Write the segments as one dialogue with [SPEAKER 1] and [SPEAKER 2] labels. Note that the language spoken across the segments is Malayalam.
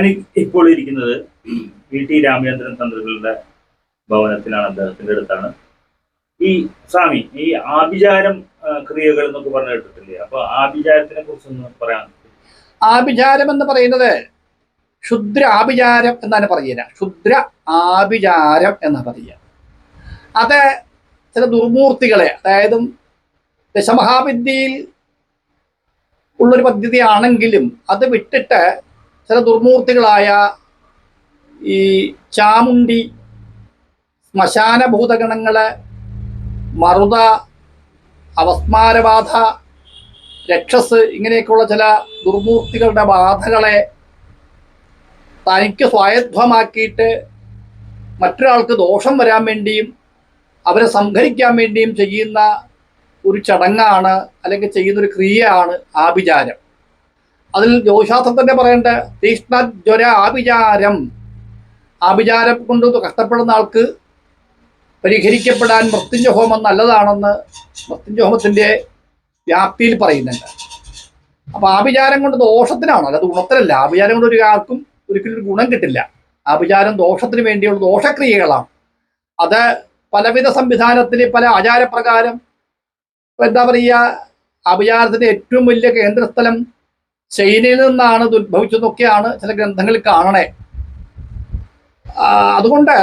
[SPEAKER 1] ഞാൻ ഇപ്പോൾ ഇരിക്കുന്നത് വി ടി രാമചന്ദ്രൻ തന്ത്രികളുടെ ഭവനത്തിലാണ് അദ്ദേഹത്തിന്റെ അടുത്താണ്. ഈ സ്വാമി ഈ ആഭിചാരം ക്രിയകൾ എന്നൊക്കെ പറഞ്ഞു കേട്ടിട്ടില്ലേ? അപ്പൊ ആഭിചാരത്തിനെ കുറിച്ചൊന്ന് പറയാൻ
[SPEAKER 2] ആഭിചാരം എന്ന് പറയുന്നത് ക്ഷുദ്ര ആഭിചാരം എന്നാണ് പറയുക. ക്ഷുദ്ര ആഭിചാരം എന്നാണ് പറയുക. അത് ചില ദുർമൂർത്തികളെ അതായത് ദശമഹാവിദ്യയിൽ ഉള്ളൊരു പദ്ധതിയാണെങ്കിലും അത് വിട്ടിട്ട് ചില ദുർമൂർത്തികളായ ഈ ചാമുണ്ടി ശ്മശാന ഭൂതഗണങ്ങൾ മറുത അവസ്മാരബാധ രക്ഷസ് ഇങ്ങനെയൊക്കെയുള്ള ചില ദുർമൂർത്തികളുടെ ബാധകളെ തനിക്ക് സ്വായത്വമാക്കിയിട്ട് മറ്റൊരാൾക്ക് ദോഷം വരാൻ വേണ്ടിയും അവരെ സംഹരിക്കാൻ വേണ്ടിയും ചെയ്യുന്ന ഒരു ചടങ്ങാണ് അല്ലെങ്കിൽ ചെയ്യുന്നൊരു ക്രിയയാണ് ആഭിചാരം. അതിൽ ജ്യോതിശാസ്ത്രം തന്നെ പറയേണ്ട തീഷ്ണജ്വര ആഭിചാരം ആഭിചാരം കൊണ്ട് കഷ്ടപ്പെടുന്ന ആൾക്ക് പരിഹരിക്കപ്പെടാൻ മൃത്യുഞ്ജ ഹോമം നല്ലതാണെന്ന് മൃത്യുഞ്ജ ഹോമത്തിന്റെ വ്യാപ്തിയിൽ പറയുന്നുണ്ട്. അപ്പോൾ ആഭിചാരം കൊണ്ട് ദോഷത്തിനാണ്? അല്ലാതെ ഗുണത്തിനല്ല ആഭിചാരം കൊണ്ട് ഒരു ആൾക്കും ഒരിക്കലും ഒരു ഗുണം കിട്ടില്ല. ആഭിചാരം ദോഷത്തിന് വേണ്ടിയുള്ള ദോഷക്രിയകളാണ്. അത് പലവിധ സംവിധാനത്തിൽ പല ആചാരപ്രകാരം എന്താ പറയുക ആഭിചാരത്തിന്റെ ഏറ്റവും വലിയ കേന്ദ്രസ്ഥലം ചൈനയിൽ നിന്നാണ് ഇത് ഉത്ഭവിച്ചതൊക്കെയാണ് ചില ഗ്രന്ഥങ്ങളിൽ കാണണേ. അതുകൊണ്ട്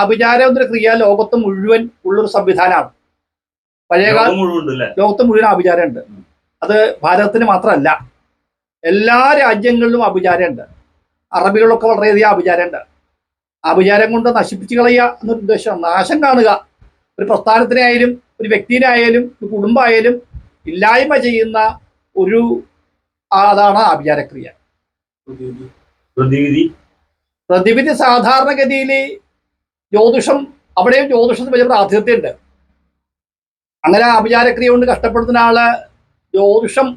[SPEAKER 2] ആഭിചാരം എന്നൊരു ക്രിയ ലോകത്ത് മുഴുവൻ ഉള്ളൊരു സംവിധാനമാണ്. പഴയകാല ലോകത്ത് മുഴുവൻ ആഭിചാരമുണ്ട് അത് ഭാരതത്തിന് മാത്രമല്ല എല്ലാ രാജ്യങ്ങളിലും ആഭിചാരമുണ്ട് അറബികളൊക്കെ വളരെയധികം ആഭിചാരമുണ്ട് ആഭിചാരം കൊണ്ട് നശിപ്പിച്ചു കളയുക എന്നൊരു ഉദ്ദേശം നാശം കാണുക. ഒരു പ്രസ്ഥാനത്തിനായാലും ഒരു വ്യക്തിനായാലും ഒരു കുടുംബമായാലും ഇല്ലായ്മ ചെയ്യുന്ന ഒരു അതാണ് ആഭിചാരക്രിയ
[SPEAKER 1] പ്രതിവിധി.
[SPEAKER 2] പ്രതിവിധി. സാധാരണഗതിയിൽ ജ്യോതിഷം അവിടെയും ജ്യോതിഷത്തിന് വലിയ പ്രാധാന്യമുണ്ട്. അങ്ങനെ ആഭിചാരക്രിയ കൊണ്ട് കഷ്ടപ്പെടുന്ന ആൾ ജ്യോതിഷം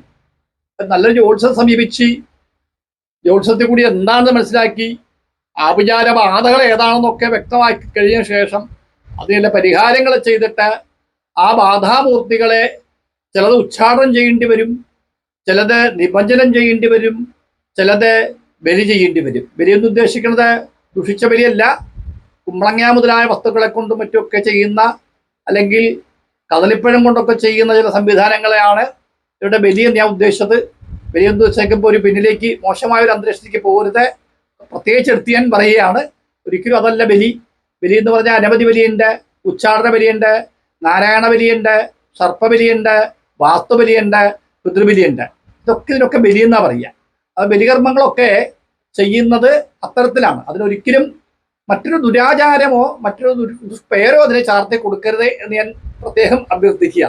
[SPEAKER 2] നല്ലൊരു ജ്യോതിഷം സമീപിച്ച് ജ്യോതിഷത്തിൽ കൂടി എന്താണെന്ന് മനസ്സിലാക്കി ആഭിചാര ബാധകൾ ഏതാണെന്നൊക്കെ വ്യക്തമാക്കി കഴിഞ്ഞ ശേഷം അതിനുള്ള പരിഹാരങ്ങൾ ചെയ്തിട്ട് ആ ബാധാമൂർത്തികളെ ചിലത് ഉച്ചാടനം ചെയ്യേണ്ടി വരും. ചിലത് നിമഞ്ജനം ചെയ്യേണ്ടി വരും ചിലത് ബലി ചെയ്യേണ്ടി വരും. ബലി എന്ന് ഉദ്ദേശിക്കുന്നത് ദുഷിച്ച ബലിയല്ല കുമ്പളങ്ങ മുതലായ വസ്തുക്കളെ കൊണ്ടും മറ്റുമൊക്കെ ചെയ്യുന്ന അല്ലെങ്കിൽ കദളിപ്പഴം കൊണ്ടൊക്കെ ചെയ്യുന്ന ചില സംവിധാനങ്ങളെയാണ് ഇവിടെ ബലി എന്ന് ഞാൻ ഉദ്ദേശിച്ചത്. ബലി എന്ന് വെച്ചേക്കുമ്പോൾ ഒരു പിന്നിലേക്ക് മോശമായ ഒരു അന്തരീക്ഷത്തിലേക്ക് പോകരുത്. പ്രത്യേകിച്ച് എടുത്ത് ഞാൻ പറയുകയാണ് ഒരിക്കലും അതല്ല ബലി. ബലി എന്ന് പറഞ്ഞാൽ അനവധി ബലിയുണ്ട് ഉച്ചാടന ബലിയുണ്ട് നാരായണ ബലിയുണ്ട് സർപ്പബലിയുണ്ട് വാസ്തുബലിയുണ്ട് പിതൃബലിയുണ്ട് ഇതൊക്കെ ഇതിനൊക്കെ ബലി എന്നാ പറയുക. അത് ബലികർമ്മങ്ങളൊക്കെ ചെയ്യുന്നത് അത്തരത്തിലാണ്. അതിനൊരിക്കലും മറ്റൊരു ദുരാചാരമോ മറ്റൊരു ദുഷ്പേരോ അതിനെ ചാർത്തി കൊടുക്കരുത് എന്ന് ഞാൻ പ്രത്യേകം അഭ്യർത്ഥിക്കുക